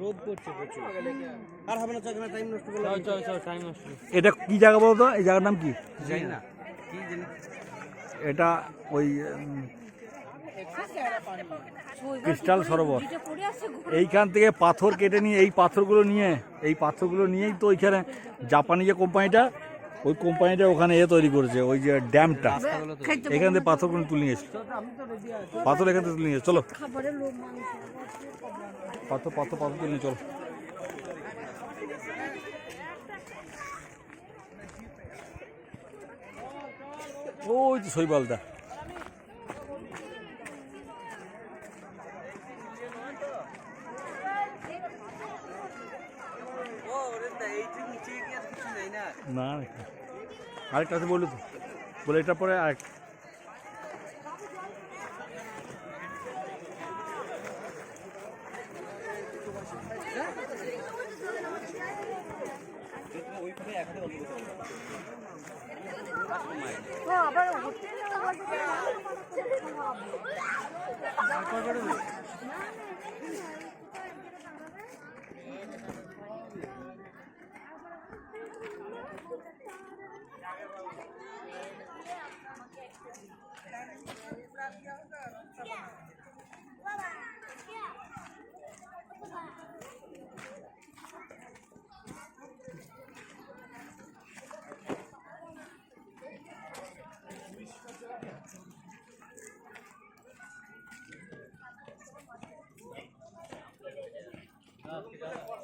রোদ পড়ছে প্রচুর। আর হবে না চাকরি টাইম নষ্ট করলে চল চল টাইম নষ্ট এটা কি জায়গা বলতো? এই জায়গার নাম কি? জানি না। কি জানি? এটা ওই ক্রিস্টাল সরোবর। এইখান থেকে পাথর কেটে নিয়ে এই পাথরগুলো নিয়ে এই পাথরগুলো নিয়েই তো ওইখানে জাপানি যে কোম্পানিটা ওই কোম্পানিটা ওখানে এ তৈরি করেছে ওই যে ড্যামটা। এখান থেকে পাথরগুলো তুলে নিয়ে পাথর এখান থেকে তুলে নিয়ে। চলো। পাথর পাথর পাথর তুলে নিয়ে চলো। ওই তো শৈবালটা না আরেকটা আছে বলল তো। বলে এটা পরে আরেক। আবার Gracias.